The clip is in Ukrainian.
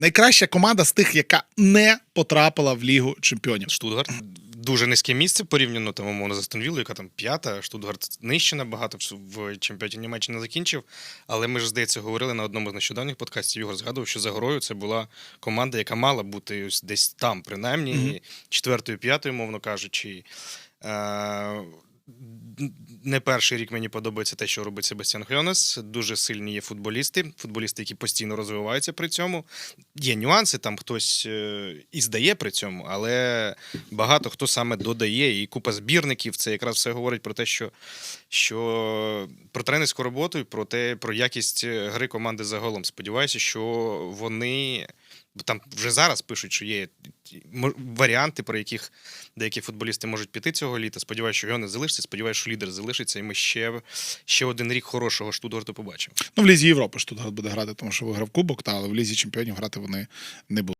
Найкраща команда з тих, яка не потрапила в Лігу чемпіонів. Штутгарт дуже низьке місце порівняно там, умовно, з Астон Віллою, яка там п'ята. Штутгарт нижче набагато в- чемпіонаті Німеччини закінчив. Але ми ж, здається, говорили на одному з нещодавніх подкастів. Ігор згадував, що за горою це була команда, яка мала бути ось десь там, принаймні, Мгм. четвертою, п'ятою, мовно кажучи. Не перший рік мені подобається те, що робить Себастьян Хьонес. Дуже сильні є футболісти, футболісти, які постійно розвиваються при цьому. Є нюанси, там хтось е, і здає при цьому, але багато хто саме додає. І купа збірників. Це якраз все говорить про те, що, що про тренерську роботу і про те, про якість гри команди загалом. Сподіваюся, що вони. Там вже зараз пишуть, що є варіанти, про яких деякі футболісти можуть піти цього літа. Сподіваюся, що його не залишиться. Сподіваюся, що лідер залишиться, і ми ще, ще один рік хорошого Штутгарту побачимо. Ну, в Лізі Європи Штутгарт буде грати, тому що виграв кубок, та але в Лізі чемпіонів грати вони не будуть.